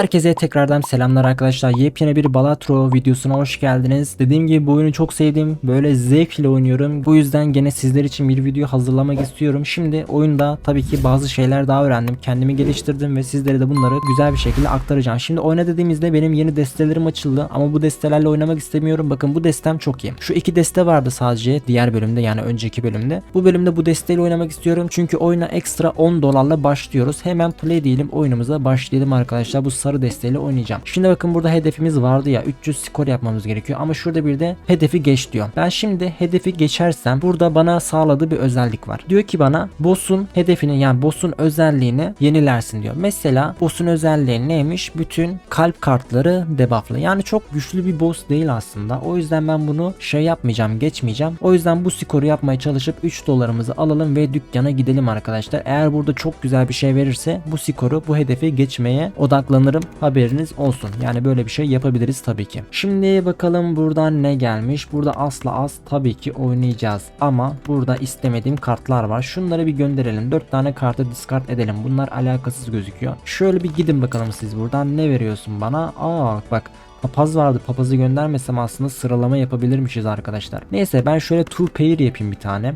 Herkese tekrardan selamlar arkadaşlar. Yepyeni bir Balatro videosuna hoş geldiniz. Dediğim gibi bu oyunu çok sevdim. Böyle zevkle oynuyorum. Bu yüzden gene sizler için bir video hazırlamak istiyorum. Şimdi oyunda tabii ki bazı şeyler daha öğrendim. Kendimi geliştirdim ve sizlere de bunları güzel bir şekilde aktaracağım. Şimdi oyuna dediğimizde benim yeni destelerim açıldı ama bu destelerle oynamak istemiyorum. Bakın bu destem çok iyi. Şu iki deste vardı sadece diğer bölümde yani önceki bölümde. Bu bölümde bu desteyle oynamak istiyorum. Çünkü oyuna ekstra 10 dolarla başlıyoruz. Hemen play diyelim oyunumuza başlayalım arkadaşlar. Bu sarı desteğiyle oynayacağım. Şimdi bakın burada hedefimiz vardı ya 300 skor yapmamız gerekiyor ama şurada bir de hedefi geç diyor. Ben şimdi hedefi geçersem burada bana sağladığı bir özellik var. Diyor ki bana boss'un hedefini yani boss'un özelliğini yenilersin diyor. Mesela boss'un özelliği neymiş? Bütün kalp kartları debufflı. Yani çok güçlü bir boss değil aslında. O yüzden ben bunu şey yapmayacağım, geçmeyeceğim. O yüzden bu skoru yapmaya çalışıp 3 dolarımızı alalım ve dükkana gidelim arkadaşlar. Eğer burada çok güzel bir şey verirse bu skoru, bu hedefi geçmeye odaklanırım. Haberiniz olsun. Yani böyle bir şey yapabiliriz tabii ki. Şimdi bakalım buradan ne gelmiş. Burada asla az tabii ki oynayacağız. Ama burada istemediğim kartlar var. Şunları bir gönderelim. 4 tane kartı discard edelim. Bunlar alakasız gözüküyor. Şöyle bir gidin bakalım siz buradan. Ne veriyorsun bana? Aa bak Papaz vardı. Papazı göndermesem aslında sıralama yapabilirmişiz arkadaşlar. Neyse ben şöyle two pair yapayım bir tane.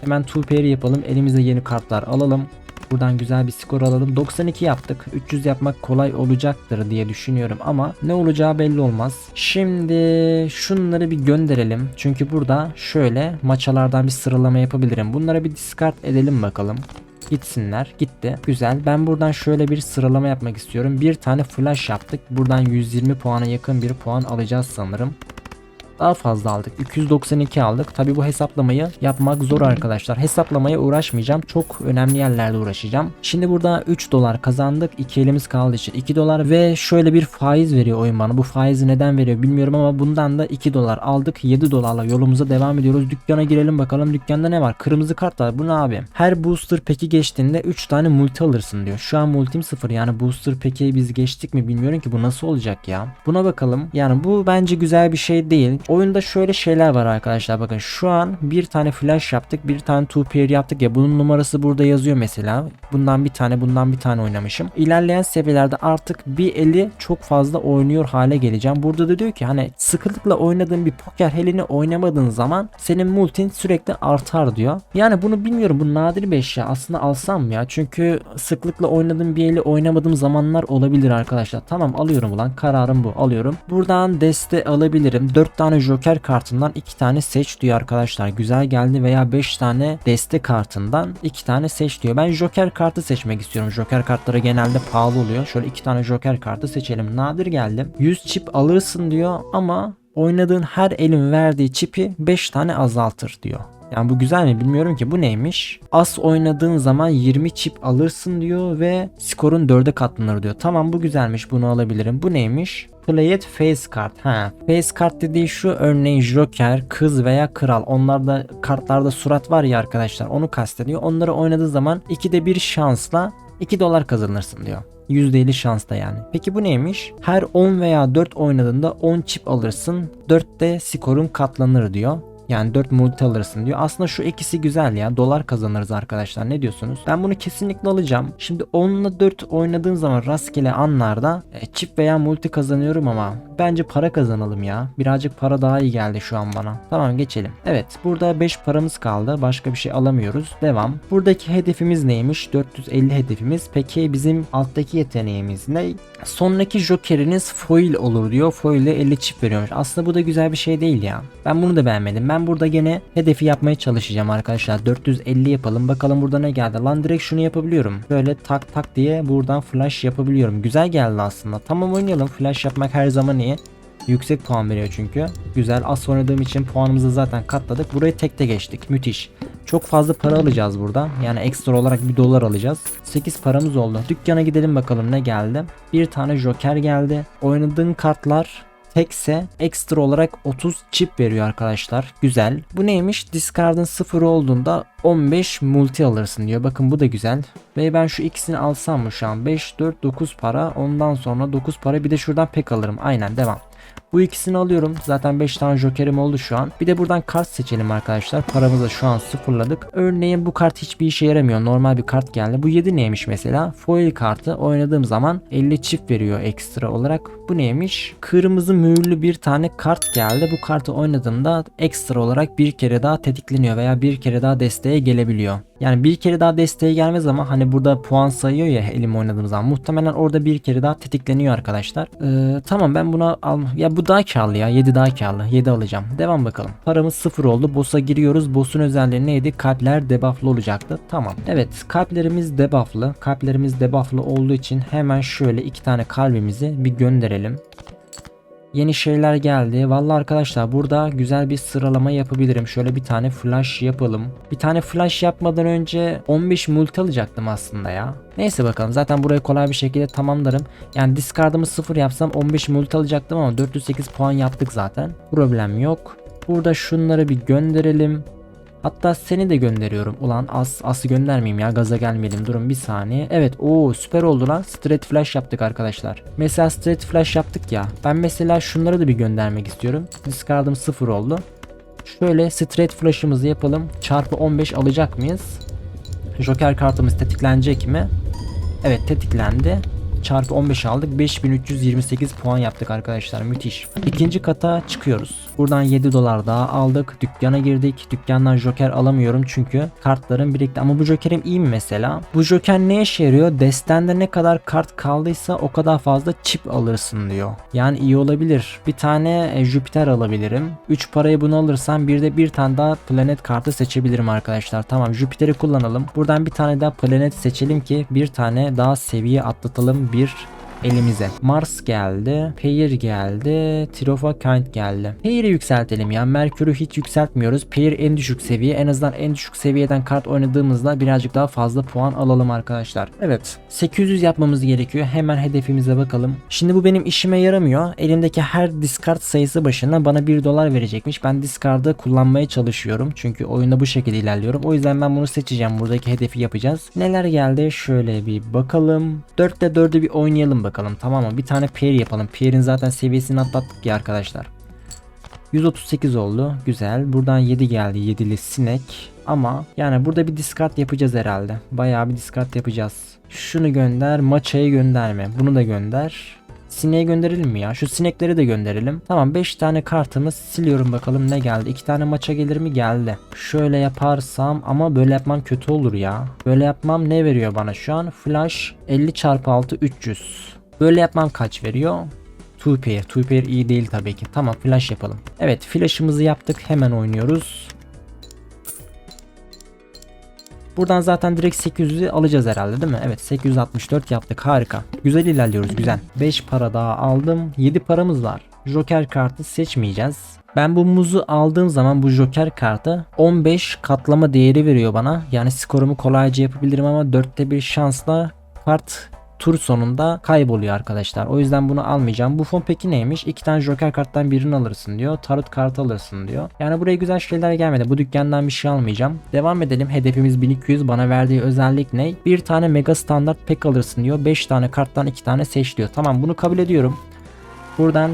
Hemen two pair yapalım. Elimize yeni kartlar alalım. Buradan güzel bir skor alalım. 92 yaptık. 300 yapmak kolay olacaktır diye düşünüyorum ama ne olacağı belli olmaz. Şimdi şunları bir gönderelim. Çünkü burada şöyle maçalardan bir sıralama yapabilirim. Bunlara bir discard edelim bakalım. Gitsinler. Gitti. Güzel. Ben buradan şöyle bir sıralama yapmak istiyorum. Bir tane flash yaptık. Buradan 120 puana yakın bir puan alacağız sanırım daha fazla aldık. 292 aldık. Tabi bu hesaplamayı yapmak zor arkadaşlar. Hesaplamaya uğraşmayacağım. Çok önemli yerlerde uğraşacağım. Şimdi burada 3 dolar kazandık. 2 elimiz kaldı için 2 dolar ve şöyle bir faiz veriyor oyun bana. Bu faizi neden veriyor bilmiyorum ama bundan da 2 dolar aldık. 7 dolarla yolumuza devam ediyoruz. Dükkana girelim bakalım dükkanda ne var? Kırmızı kart var. Bu ne abi? Her booster peki geçtiğinde 3 tane multi alırsın diyor. Şu an multim 0 yani booster peki biz geçtik mi bilmiyorum ki bu nasıl olacak ya. Buna bakalım. Yani bu bence güzel bir şey değil. Oyunda şöyle şeyler var arkadaşlar bakın şu an bir tane flash yaptık bir tane two pair yaptık ya bunun numarası burada yazıyor mesela. Bundan bir tane bundan bir tane oynamışım. İlerleyen seviyelerde artık bir eli çok fazla oynuyor hale geleceğim. Burada da diyor ki hani sıkılıkla oynadığın bir poker helini oynamadığın zaman senin multin sürekli artar diyor. Yani bunu bilmiyorum bu nadir bir eşya. Aslında alsam ya çünkü sıklıkla oynadığım bir eli oynamadığım zamanlar olabilir arkadaşlar. Tamam alıyorum ulan kararım bu alıyorum. Buradan deste alabilirim. 4 tane Joker kartından 2 tane seç diyor arkadaşlar. Güzel geldi veya 5 tane deste kartından 2 tane seç diyor. Ben Joker kartı seçmek istiyorum. Joker kartları genelde pahalı oluyor. Şöyle 2 tane Joker kartı seçelim. Nadir geldi. 100 çip alırsın diyor ama oynadığın her elin verdiği çipi 5 tane azaltır diyor. Yani bu güzel mi bilmiyorum ki bu neymiş? As oynadığın zaman 20 çip alırsın diyor ve skorun 4'e katlanır diyor. Tamam bu güzelmiş bunu alabilirim. Bu neymiş? Play it face card. Ha. Face card dediği şu örneğin Joker, kız veya kral. Onlarda kartlarda surat var ya arkadaşlar onu kastediyor. Onları oynadığı zaman 2'de bir şansla 2 dolar kazanırsın diyor. %50 şansla yani. Peki bu neymiş? Her 10 veya 4 oynadığında 10 çip alırsın. 4'te skorun katlanır diyor. Yani 4 multi alırsın diyor. Aslında şu ikisi güzel ya. Dolar kazanırız arkadaşlar. Ne diyorsunuz? Ben bunu kesinlikle alacağım. Şimdi 10 ile 4 oynadığım zaman rastgele anlarda e, çip veya multi kazanıyorum ama bence para kazanalım ya. Birazcık para daha iyi geldi şu an bana. Tamam geçelim. Evet burada 5 paramız kaldı. Başka bir şey alamıyoruz. Devam. Buradaki hedefimiz neymiş? 450 hedefimiz. Peki bizim alttaki yeteneğimiz ne? Sonraki jokeriniz foil olur diyor. Foil ile 50 çip veriyormuş. Aslında bu da güzel bir şey değil ya. Ben bunu da beğenmedim. Ben burada gene hedefi yapmaya çalışacağım arkadaşlar. 450 yapalım. Bakalım burada ne geldi. Lan direkt şunu yapabiliyorum. Böyle tak tak diye buradan flash yapabiliyorum. Güzel geldi aslında. Tamam oynayalım. Flash yapmak her zaman iyi. Yüksek puan veriyor çünkü. Güzel. Az oynadığım için puanımızı zaten katladık. Burayı tekte geçtik. Müthiş. Çok fazla para alacağız burada. Yani ekstra olarak bir dolar alacağız. 8 paramız oldu. Dükkana gidelim bakalım ne geldi. Bir tane joker geldi. Oynadığın kartlar tekse ekstra olarak 30 çip veriyor arkadaşlar. Güzel. Bu neymiş? Discard'ın 0 olduğunda 15 multi alırsın diyor. Bakın bu da güzel. Ve ben şu ikisini alsam mı şu an? 5, 4, 9 para. Ondan sonra 9 para. Bir de şuradan pek alırım. Aynen devam. Bu ikisini alıyorum. Zaten 5 tane jokerim oldu şu an. Bir de buradan kart seçelim arkadaşlar. Paramızı şu an sıfırladık. Örneğin bu kart hiçbir işe yaramıyor. Normal bir kart geldi. Bu 7 neymiş mesela? Foil kartı oynadığım zaman 50 çift veriyor ekstra olarak. Bu neymiş? Kırmızı mühürlü bir tane kart geldi. Bu kartı oynadığımda ekstra olarak bir kere daha tetikleniyor veya bir kere daha desteğe gelebiliyor. Yani bir kere daha desteğe gelmez ama hani burada puan sayıyor ya elim oynadığım zaman muhtemelen orada bir kere daha tetikleniyor arkadaşlar. Ee, tamam ben buna al ya bu daha karlı ya 7 daha karlı 7 alacağım. Devam bakalım. Paramız sıfır oldu. Boss'a giriyoruz. Boss'un özelliği neydi? Kalpler debufflı olacaktı. Tamam. Evet kalplerimiz debufflı. Kalplerimiz debufflı olduğu için hemen şöyle iki tane kalbimizi bir gönderelim. Yeni şeyler geldi. Vallahi arkadaşlar burada güzel bir sıralama yapabilirim. Şöyle bir tane flash yapalım. Bir tane flash yapmadan önce 15 multi alacaktım aslında ya. Neyse bakalım zaten burayı kolay bir şekilde tamamlarım. Yani discard'ımı 0 yapsam 15 multi alacaktım ama 408 puan yaptık zaten. Problem yok. Burada şunları bir gönderelim. Hatta seni de gönderiyorum. Ulan as ası göndermeyeyim ya gaza gelmeyelim. Durun bir saniye. Evet o süper oldu lan. Straight flash yaptık arkadaşlar. Mesela straight flash yaptık ya. Ben mesela şunları da bir göndermek istiyorum. Discard'ım 0 oldu. Şöyle straight flash'ımızı yapalım. Çarpı 15 alacak mıyız? Joker kartımız tetiklenecek mi? Evet tetiklendi. Çarpı 15 aldık. 5328 puan yaptık arkadaşlar. Müthiş. İkinci kata çıkıyoruz. Buradan 7 dolar daha aldık. Dükkana girdik. Dükkandan joker alamıyorum çünkü kartlarım birikti. Ama bu jokerim iyi mi mesela? Bu joker ne işe yarıyor? Destende ne kadar kart kaldıysa o kadar fazla çip alırsın diyor. Yani iyi olabilir. Bir tane e, Jüpiter alabilirim. 3 parayı bunu alırsam bir de bir tane daha planet kartı seçebilirim arkadaşlar. Tamam Jüpiter'i kullanalım. Buradan bir tane daha planet seçelim ki bir tane daha seviye atlatalım bir elimize. Mars geldi. Pair geldi. Tirofa Kind geldi. Pair'i yükseltelim ya. Merkür'ü hiç yükseltmiyoruz. Pair en düşük seviye. En azından en düşük seviyeden kart oynadığımızda birazcık daha fazla puan alalım arkadaşlar. Evet. 800 yapmamız gerekiyor. Hemen hedefimize bakalım. Şimdi bu benim işime yaramıyor. Elimdeki her discard sayısı başına bana 1 dolar verecekmiş. Ben discard'ı kullanmaya çalışıyorum. Çünkü oyunda bu şekilde ilerliyorum. O yüzden ben bunu seçeceğim. Buradaki hedefi yapacağız. Neler geldi? Şöyle bir bakalım. 4'te 4'ü bir oynayalım bakalım. Tamam mı? Bir tane pair yapalım. Pair'in zaten seviyesini atlattık ya arkadaşlar. 138 oldu. Güzel. Buradan 7 geldi. 7'li sinek. Ama yani burada bir discard yapacağız herhalde. Bayağı bir discard yapacağız. Şunu gönder. Maçayı gönderme. Bunu da gönder. Sineği gönderelim mi ya? Şu sinekleri de gönderelim. Tamam 5 tane kartımız siliyorum bakalım ne geldi. 2 tane maça gelir mi? Geldi. Şöyle yaparsam ama böyle yapmam kötü olur ya. Böyle yapmam ne veriyor bana şu an? Flash 50 çarpı 6 300. Böyle yapmam kaç veriyor? Two pair. Two pair iyi değil tabii ki. Tamam flash yapalım. Evet flash'ımızı yaptık. Hemen oynuyoruz. Buradan zaten direkt 800'ü alacağız herhalde değil mi? Evet 864 yaptık harika. Güzel ilerliyoruz güzel. 5 para daha aldım. 7 paramız var. Joker kartı seçmeyeceğiz. Ben bu muzu aldığım zaman bu Joker kartı 15 katlama değeri veriyor bana. Yani skorumu kolayca yapabilirim ama 4'te bir şansla kart tur sonunda kayboluyor arkadaşlar. O yüzden bunu almayacağım. Bu fon peki neymiş? İki tane joker karttan birini alırsın diyor. Tarot kartı alırsın diyor. Yani buraya güzel şeyler gelmedi. Bu dükkandan bir şey almayacağım. Devam edelim. Hedefimiz 1200. Bana verdiği özellik ne? Bir tane mega standart pek alırsın diyor. 5 tane karttan 2 tane seç diyor. Tamam bunu kabul ediyorum. Buradan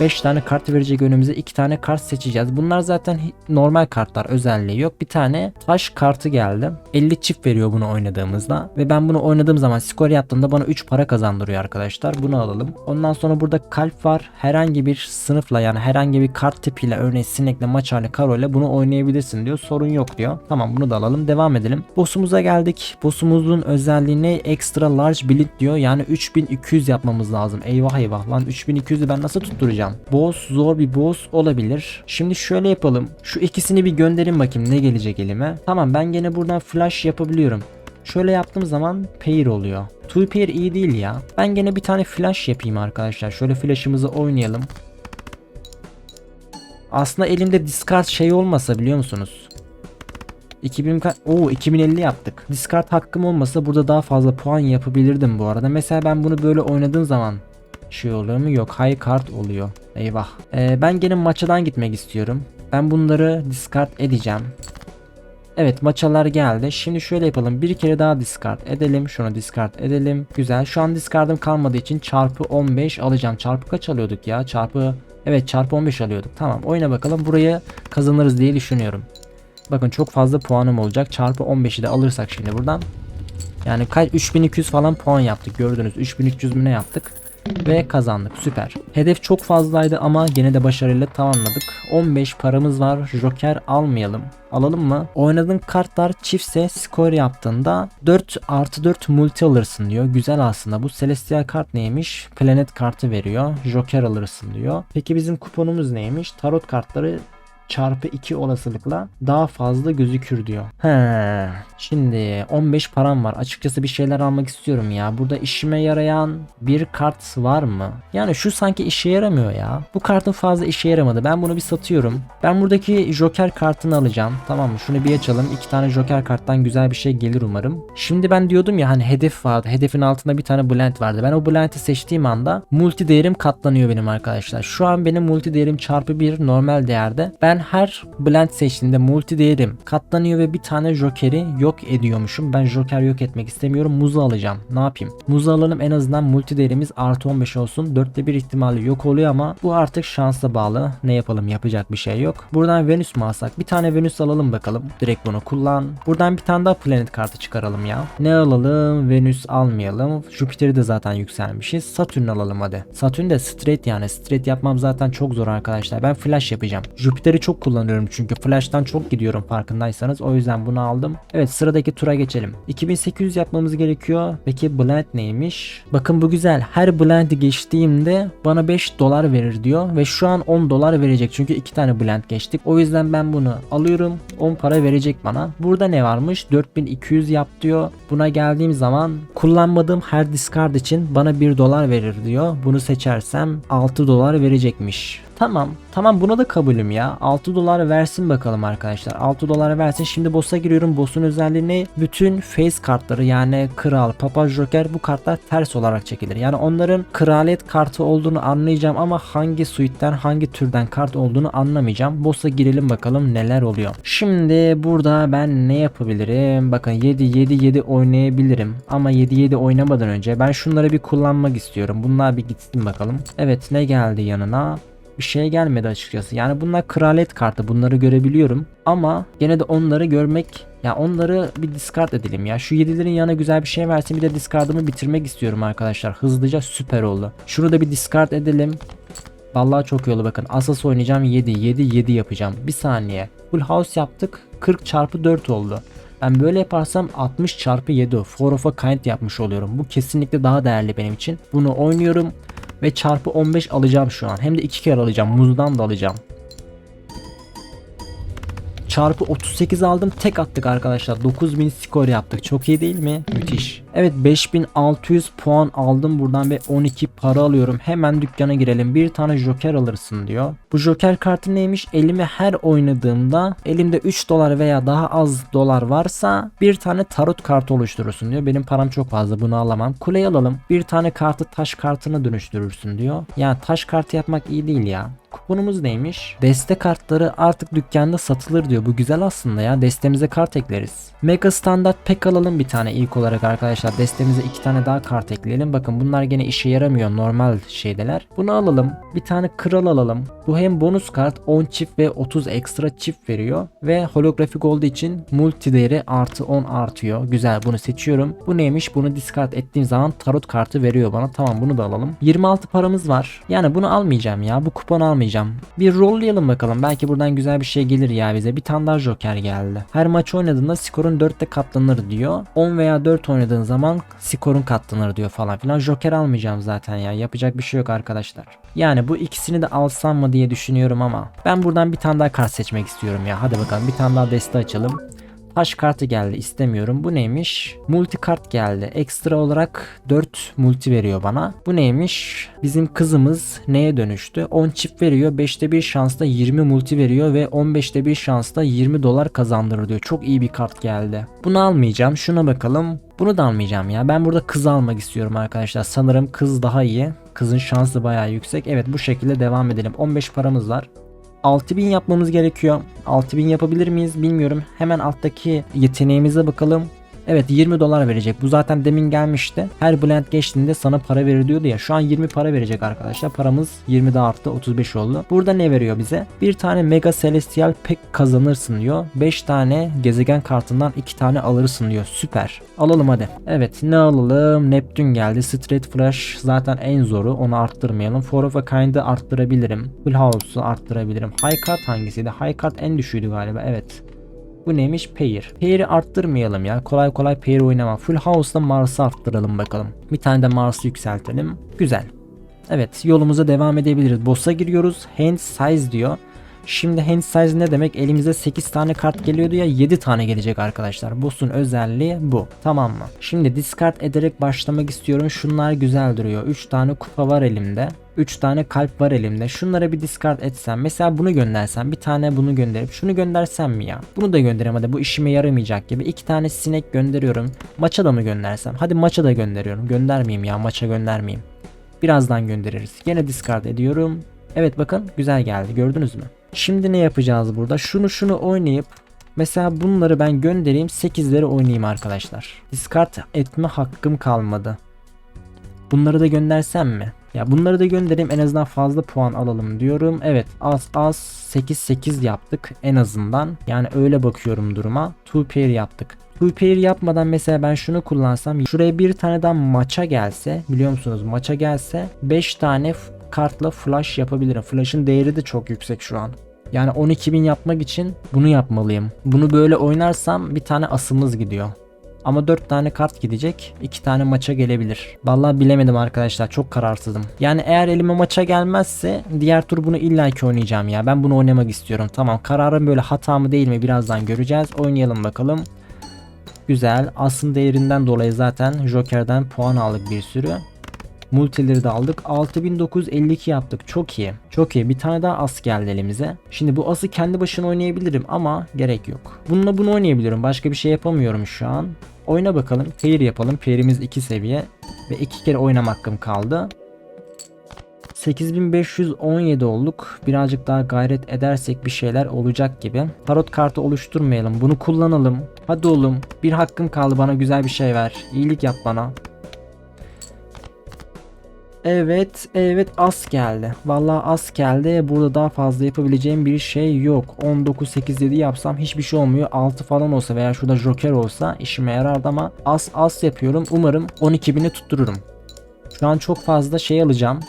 5 tane kart verecek önümüze 2 tane kart seçeceğiz. Bunlar zaten normal kartlar özelliği yok. Bir tane taş kartı geldi. 50 çift veriyor bunu oynadığımızda. Ve ben bunu oynadığım zaman skor yaptığımda bana 3 para kazandırıyor arkadaşlar. Bunu alalım. Ondan sonra burada kalp var. Herhangi bir sınıfla yani herhangi bir kart tipiyle örneğin sinekle maçhane karoyla bunu oynayabilirsin diyor. Sorun yok diyor. Tamam bunu da alalım. Devam edelim. Boss'umuza geldik. Boss'umuzun özelliği ne? Extra large build diyor. Yani 3200 yapmamız lazım. Eyvah eyvah lan 3200'ü ben nasıl tutturacağım? Boss zor bir boss olabilir. Şimdi şöyle yapalım. Şu ikisini bir gönderin bakayım ne gelecek elime. Tamam ben gene buradan flash yapabiliyorum. Şöyle yaptığım zaman pair oluyor. Two pair iyi değil ya. Ben gene bir tane flash yapayım arkadaşlar. Şöyle flash'ımızı oynayalım. Aslında elimde discard şey olmasa biliyor musunuz? 2000 ka- Oo 2050 yaptık. Discard hakkım olmasa burada daha fazla puan yapabilirdim bu arada. Mesela ben bunu böyle oynadığım zaman şey oluyor mu? Yok high card oluyor. Eyvah. Ee, ben gene maçadan gitmek istiyorum. Ben bunları discard edeceğim. Evet maçalar geldi. Şimdi şöyle yapalım. Bir kere daha discard edelim. Şunu discard edelim. Güzel. Şu an discard'ım kalmadığı için çarpı 15 alacağım. Çarpı kaç alıyorduk ya? Çarpı Evet çarpı 15 alıyorduk. Tamam oyna bakalım. Burayı kazanırız diye düşünüyorum. Bakın çok fazla puanım olacak. Çarpı 15'i de alırsak şimdi buradan. Yani kaç 3200 falan puan yaptık gördünüz. 3300 mü ne yaptık? Ve kazandık süper. Hedef çok fazlaydı ama gene de başarıyla tamamladık. 15 paramız var. Joker almayalım. Alalım mı? Oynadığın kartlar çiftse skor yaptığında 4 artı 4 multi alırsın diyor. Güzel aslında. Bu Celestial kart neymiş? Planet kartı veriyor. Joker alırsın diyor. Peki bizim kuponumuz neymiş? Tarot kartları çarpı 2 olasılıkla daha fazla gözükür diyor. He. Şimdi 15 param var. Açıkçası bir şeyler almak istiyorum ya. Burada işime yarayan bir kart var mı? Yani şu sanki işe yaramıyor ya. Bu kartın fazla işe yaramadı. Ben bunu bir satıyorum. Ben buradaki Joker kartını alacağım. Tamam mı? Şunu bir açalım. İki tane Joker karttan güzel bir şey gelir umarım. Şimdi ben diyordum ya hani hedef vardı. Hedefin altında bir tane blend vardı. Ben o blend'i seçtiğim anda multi değerim katlanıyor benim arkadaşlar. Şu an benim multi değerim çarpı 1 normal değerde. Ben her blend seçtiğimde multi değerim katlanıyor ve bir tane Joker'i yok ediyormuşum. Ben Joker yok etmek istemiyorum. Muzu alacağım. Ne yapayım? Muzu alalım en azından multi değerimiz artı 15 olsun. Dörtte bir ihtimali yok oluyor ama bu artık şansa bağlı. Ne yapalım yapacak bir şey yok. Buradan Venüs mü alsak? Bir tane Venüs alalım bakalım. Direkt bunu kullan. Buradan bir tane daha planet kartı çıkaralım ya. Ne alalım? Venüs almayalım. Jüpiter'i de zaten yükselmişiz. Satürn alalım hadi. Satürn de straight yani. Straight yapmam zaten çok zor arkadaşlar. Ben flash yapacağım. Jüpiter'i çok kullanıyorum çünkü flash'tan çok gidiyorum farkındaysanız. O yüzden bunu aldım. Evet sıradaki tura geçelim. 2800 yapmamız gerekiyor. Peki blend neymiş? Bakın bu güzel. Her blend'i geçtiğimde bana 5 dolar verir diyor ve şu an 10 dolar verecek çünkü 2 tane blend geçtik. O yüzden ben bunu alıyorum. 10 para verecek bana. Burada ne varmış? 4200 yap diyor. Buna geldiğim zaman kullanmadığım her discard için bana 1 dolar verir diyor. Bunu seçersem 6 dolar verecekmiş. Tamam. Tamam buna da kabulüm ya. 6 dolar versin bakalım arkadaşlar. 6 dolar versin. Şimdi boss'a giriyorum. Boss'un özelliği? Bütün face kartları yani kral, papa, joker bu kartlar ters olarak çekilir. Yani onların kraliyet kartı olduğunu anlayacağım ama hangi suite'den hangi türden kart olduğunu anlamayacağım. Boss'a girelim bakalım neler oluyor. Şimdi burada ben ne yapabilirim? Bakın 7 7 7 oynayabilirim. Ama 7 7 oynamadan önce ben şunları bir kullanmak istiyorum. Bunlar bir gitsin bakalım. Evet ne geldi yanına? Bir şey gelmedi açıkçası. Yani bunlar kraliyet kartı bunları görebiliyorum. Ama gene de onları görmek ya onları bir discard edelim ya. Şu 7'lerin yanına güzel bir şey versin bir de discardımı bitirmek istiyorum arkadaşlar. Hızlıca süper oldu. Şunu da bir discard edelim. Vallahi çok iyi oldu bakın. Asas oynayacağım 7 7 7 yapacağım. Bir saniye. Full house yaptık. 40 çarpı 4 oldu. Ben böyle yaparsam 60 çarpı 7 four of a kind yapmış oluyorum. Bu kesinlikle daha değerli benim için. Bunu oynuyorum ve çarpı 15 alacağım şu an. Hem de iki kere alacağım. Muzdan da alacağım. Çarpı 38 aldım. Tek attık arkadaşlar. 9000 skor yaptık. Çok iyi değil mi? Müthiş. Evet 5600 puan aldım buradan ve 12 para alıyorum. Hemen dükkana girelim. Bir tane joker alırsın diyor. Bu joker kartı neymiş? Elime her oynadığımda elimde 3 dolar veya daha az dolar varsa bir tane tarot kartı oluşturursun diyor. Benim param çok fazla bunu alamam. Kuleyi alalım. Bir tane kartı taş kartına dönüştürürsün diyor. Yani taş kartı yapmak iyi değil ya. Kuponumuz neymiş? Deste kartları artık dükkanda satılır diyor. Bu güzel aslında ya. Destemize kart ekleriz. Mega standart pek alalım bir tane ilk olarak arkadaşlar. Destemize iki tane daha kart ekleyelim. Bakın bunlar gene işe yaramıyor normal şeydeler. Bunu alalım. Bir tane kral alalım. Bu hem bonus kart 10 çift ve 30 ekstra çift veriyor. Ve holografik olduğu için multi değeri artı 10 artıyor. Güzel bunu seçiyorum. Bu neymiş? Bunu discard ettiğim zaman tarot kartı veriyor bana. Tamam bunu da alalım. 26 paramız var. Yani bunu almayacağım ya. Bu kupon almayacağım. Bir rollayalım bakalım. Belki buradan güzel bir şey gelir ya bize. Bir tane daha joker geldi. Her maç oynadığında skorun 4'te katlanır diyor. 10 veya 4 oynadığın zaman skorun katlanır diyor falan filan. Joker almayacağım zaten ya. Yapacak bir şey yok arkadaşlar. Yani bu ikisini de alsam mı diye düşünüyorum ama ben buradan bir tane daha kart seçmek istiyorum ya. Hadi bakalım bir tane daha deste açalım. Taş kartı geldi istemiyorum. Bu neymiş? Multi kart geldi. Ekstra olarak 4 multi veriyor bana. Bu neymiş? Bizim kızımız neye dönüştü? 10 çift veriyor. 5'te 1 şansla 20 multi veriyor ve 15'te 1 şansla 20 dolar kazandırır diyor. Çok iyi bir kart geldi. Bunu almayacağım. Şuna bakalım. Bunu da almayacağım ya. Ben burada kız almak istiyorum arkadaşlar. Sanırım kız daha iyi. Kızın şansı bayağı yüksek. Evet bu şekilde devam edelim. 15 paramız var. 6000 yapmamız gerekiyor. 6000 yapabilir miyiz bilmiyorum. Hemen alttaki yeteneğimize bakalım. Evet 20 dolar verecek. Bu zaten demin gelmişti. Her blend geçtiğinde sana para verir diyordu ya. Şu an 20 para verecek arkadaşlar. Paramız 20 de arttı 35 oldu. Burada ne veriyor bize? Bir tane Mega Celestial Pack kazanırsın diyor. 5 tane gezegen kartından 2 tane alırsın diyor. Süper. Alalım hadi. Evet ne alalım? Neptün geldi. Street Flash zaten en zoru. Onu arttırmayalım. Four of a Kind'ı arttırabilirim. Full House'u arttırabilirim. High Card hangisiydi? High Card en düşüğüydü galiba. Evet. Bu neymiş? Pair. Pair'i arttırmayalım ya. Kolay kolay pair oynama. Full House'da Mars'ı arttıralım bakalım. Bir tane de Mars'ı yükseltelim. Güzel. Evet yolumuza devam edebiliriz. Boss'a giriyoruz. Hand size diyor. Şimdi hand size ne demek? Elimize 8 tane kart geliyordu ya 7 tane gelecek arkadaşlar. Boss'un özelliği bu. Tamam mı? Şimdi discard ederek başlamak istiyorum. Şunlar güzel duruyor. 3 tane kupa var elimde. 3 tane kalp var elimde. Şunlara bir discard etsem. Mesela bunu göndersem. Bir tane bunu gönderip şunu göndersem mi ya? Bunu da göndereyim hadi bu işime yaramayacak gibi. 2 tane sinek gönderiyorum. Maça da mı göndersem? Hadi maça da gönderiyorum. Göndermeyeyim ya maça göndermeyeyim. Birazdan göndeririz. Gene discard ediyorum. Evet bakın güzel geldi gördünüz mü? Şimdi ne yapacağız burada? Şunu şunu oynayıp mesela bunları ben göndereyim 8'leri oynayayım arkadaşlar. Discard etme hakkım kalmadı. Bunları da göndersem mi? Ya bunları da göndereyim en azından fazla puan alalım diyorum. Evet az az 8-8 yaptık en azından. Yani öyle bakıyorum duruma. Two pair yaptık. Two pair yapmadan mesela ben şunu kullansam şuraya bir tane daha maça gelse biliyor musunuz maça gelse 5 tane kartla flash yapabilirim. Flash'ın değeri de çok yüksek şu an. Yani 12.000 yapmak için bunu yapmalıyım. Bunu böyle oynarsam bir tane asımız gidiyor. Ama 4 tane kart gidecek. 2 tane maça gelebilir. Vallahi bilemedim arkadaşlar. Çok kararsızım. Yani eğer elime maça gelmezse diğer tur bunu illaki oynayacağım ya. Ben bunu oynamak istiyorum. Tamam kararım böyle hata mı değil mi birazdan göreceğiz. Oynayalım bakalım. Güzel. Asın değerinden dolayı zaten Joker'den puan aldık bir sürü. Multileri de aldık. 6952 yaptık. Çok iyi. Çok iyi. Bir tane daha as geldi elimize. Şimdi bu ası kendi başına oynayabilirim ama gerek yok. Bununla bunu oynayabilirim. Başka bir şey yapamıyorum şu an. Oyna bakalım. Pair yapalım. Pair'imiz 2 seviye. Ve 2 kere oynam hakkım kaldı. 8517 olduk. Birazcık daha gayret edersek bir şeyler olacak gibi. Tarot kartı oluşturmayalım. Bunu kullanalım. Hadi oğlum. Bir hakkım kaldı. Bana güzel bir şey ver. İyilik yap bana. Evet, evet as geldi. Vallahi as geldi. Burada daha fazla yapabileceğim bir şey yok. 19 8 7 yapsam hiçbir şey olmuyor. 6 falan olsa veya şurada joker olsa işime yarardı ama as as yapıyorum. Umarım 12.000'i tuttururum. Şu an çok fazla şey alacağım.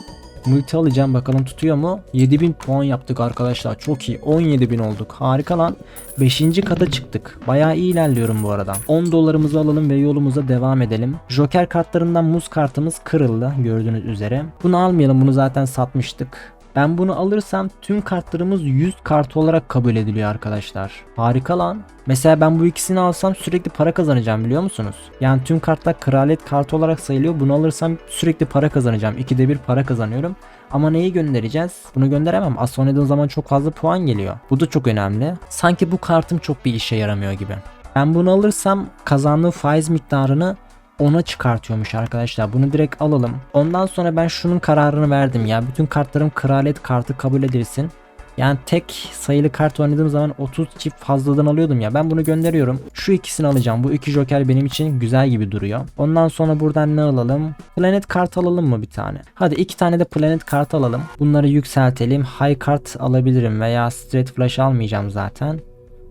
Multi alacağım bakalım tutuyor mu? 7000 puan yaptık arkadaşlar. Çok iyi. 17000 olduk. Harika lan. 5. kata çıktık. Bayağı iyi ilerliyorum bu arada. 10 dolarımızı alalım ve yolumuza devam edelim. Joker kartlarından muz kartımız kırıldı gördüğünüz üzere. Bunu almayalım. Bunu zaten satmıştık. Ben bunu alırsam tüm kartlarımız 100 kart olarak kabul ediliyor arkadaşlar. Harika lan. Mesela ben bu ikisini alsam sürekli para kazanacağım biliyor musunuz? Yani tüm kartlar kraliyet kartı olarak sayılıyor. Bunu alırsam sürekli para kazanacağım. İkide bir para kazanıyorum. Ama neyi göndereceğiz? Bunu gönderemem. Az oynadığın zaman çok fazla puan geliyor. Bu da çok önemli. Sanki bu kartım çok bir işe yaramıyor gibi. Ben bunu alırsam kazandığım faiz miktarını ona çıkartıyormuş arkadaşlar. Bunu direkt alalım. Ondan sonra ben şunun kararını verdim ya. Bütün kartlarım kraliyet kartı kabul edilsin. Yani tek sayılı kart oynadığım zaman 30 çift fazladan alıyordum ya. Ben bunu gönderiyorum. Şu ikisini alacağım. Bu iki joker benim için güzel gibi duruyor. Ondan sonra buradan ne alalım? Planet kart alalım mı bir tane? Hadi iki tane de planet kart alalım. Bunları yükseltelim. High kart alabilirim veya straight flash almayacağım zaten.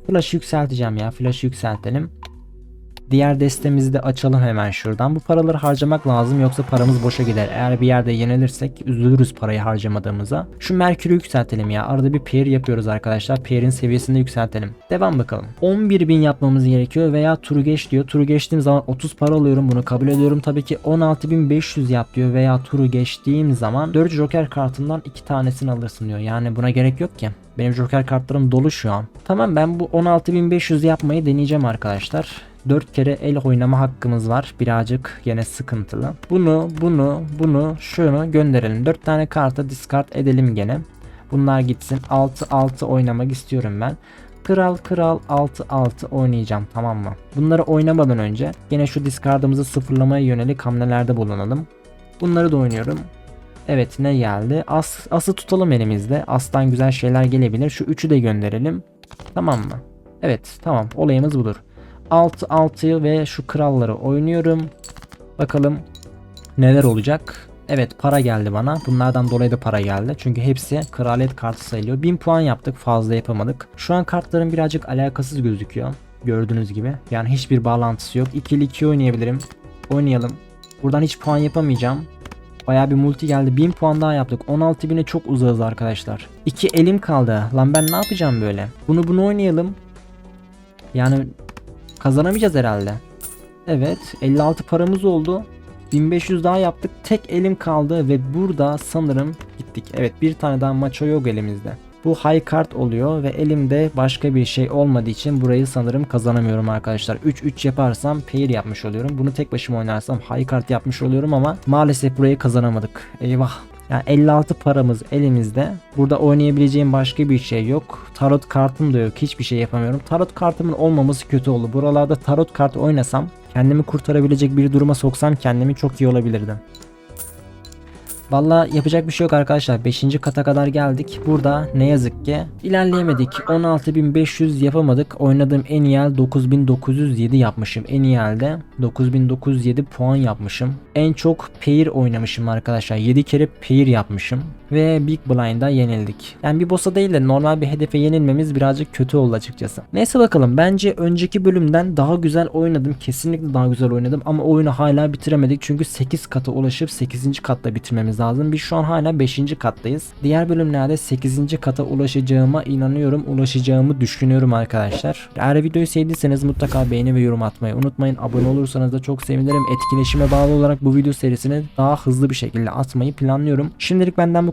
Flash yükselteceğim ya. Flash yükseltelim. Diğer destemizi de açalım hemen şuradan. Bu paraları harcamak lazım yoksa paramız boşa gider. Eğer bir yerde yenilirsek üzülürüz parayı harcamadığımıza. Şu Merkür'ü yükseltelim ya. Arada bir pair yapıyoruz arkadaşlar. Pair'in seviyesini yükseltelim. Devam bakalım. 11.000 yapmamız gerekiyor veya turu geç diyor. Turu geçtiğim zaman 30 para alıyorum. Bunu kabul ediyorum. Tabii ki 16.500 yap diyor veya turu geçtiğim zaman 4 joker kartından 2 tanesini alırsın diyor. Yani buna gerek yok ki. Benim joker kartlarım dolu şu an. Tamam ben bu 16.500 yapmayı deneyeceğim arkadaşlar. 4 kere el oynama hakkımız var. Birazcık yine sıkıntılı. Bunu, bunu, bunu, şunu gönderelim. 4 tane karta discard edelim gene. Bunlar gitsin. 6-6 oynamak istiyorum ben. Kral kral 6-6 oynayacağım tamam mı? Bunları oynamadan önce gene şu discardımızı sıfırlamaya yönelik hamlelerde bulunalım. Bunları da oynuyorum. Evet ne geldi? As, ası tutalım elimizde. Astan güzel şeyler gelebilir. Şu üçü de gönderelim. Tamam mı? Evet tamam olayımız budur. 6 6 ve şu kralları oynuyorum. Bakalım neler olacak. Evet para geldi bana. Bunlardan dolayı da para geldi. Çünkü hepsi kraliyet kartı sayılıyor. 1000 puan yaptık fazla yapamadık. Şu an kartların birazcık alakasız gözüküyor. Gördüğünüz gibi. Yani hiçbir bağlantısı yok. 2'li 2 oynayabilirim. Oynayalım. Buradan hiç puan yapamayacağım. Baya bir multi geldi. 1000 puan daha yaptık. 16.000'e çok uzağız arkadaşlar. 2 elim kaldı. Lan ben ne yapacağım böyle? Bunu bunu oynayalım. Yani kazanamayacağız herhalde. Evet 56 paramız oldu. 1500 daha yaptık. Tek elim kaldı ve burada sanırım gittik. Evet bir tane daha maço yok elimizde. Bu high kart oluyor ve elimde başka bir şey olmadığı için burayı sanırım kazanamıyorum arkadaşlar. 3-3 yaparsam pair yapmış oluyorum. Bunu tek başıma oynarsam high kart yapmış oluyorum ama maalesef burayı kazanamadık. Eyvah. Yani 56 paramız elimizde. Burada oynayabileceğim başka bir şey yok. Tarot kartım da yok. Hiçbir şey yapamıyorum. Tarot kartımın olmaması kötü oldu. Buralarda tarot kart oynasam kendimi kurtarabilecek bir duruma soksam kendimi çok iyi olabilirdi. Valla yapacak bir şey yok arkadaşlar. 5. kata kadar geldik. Burada ne yazık ki ilerleyemedik. 16.500 yapamadık. Oynadığım en iyi el 9.907 yapmışım. En iyi elde 9.907 puan yapmışım. En çok pair oynamışım arkadaşlar. 7 kere pair yapmışım. Ve Big Blind'a yenildik. Yani bir boss'a değil de normal bir hedefe yenilmemiz birazcık kötü oldu açıkçası. Neyse bakalım. Bence önceki bölümden daha güzel oynadım. Kesinlikle daha güzel oynadım. Ama oyunu hala bitiremedik. Çünkü 8 kata ulaşıp 8. katta bitirmemiz lazım. Biz şu an hala 5. kattayız. Diğer bölümlerde 8. kata ulaşacağıma inanıyorum. Ulaşacağımı düşünüyorum arkadaşlar. Eğer videoyu sevdiyseniz mutlaka beğeni ve yorum atmayı unutmayın. Abone olursanız da çok sevinirim. Etkileşime bağlı olarak bu video serisini daha hızlı bir şekilde atmayı planlıyorum. Şimdilik benden bu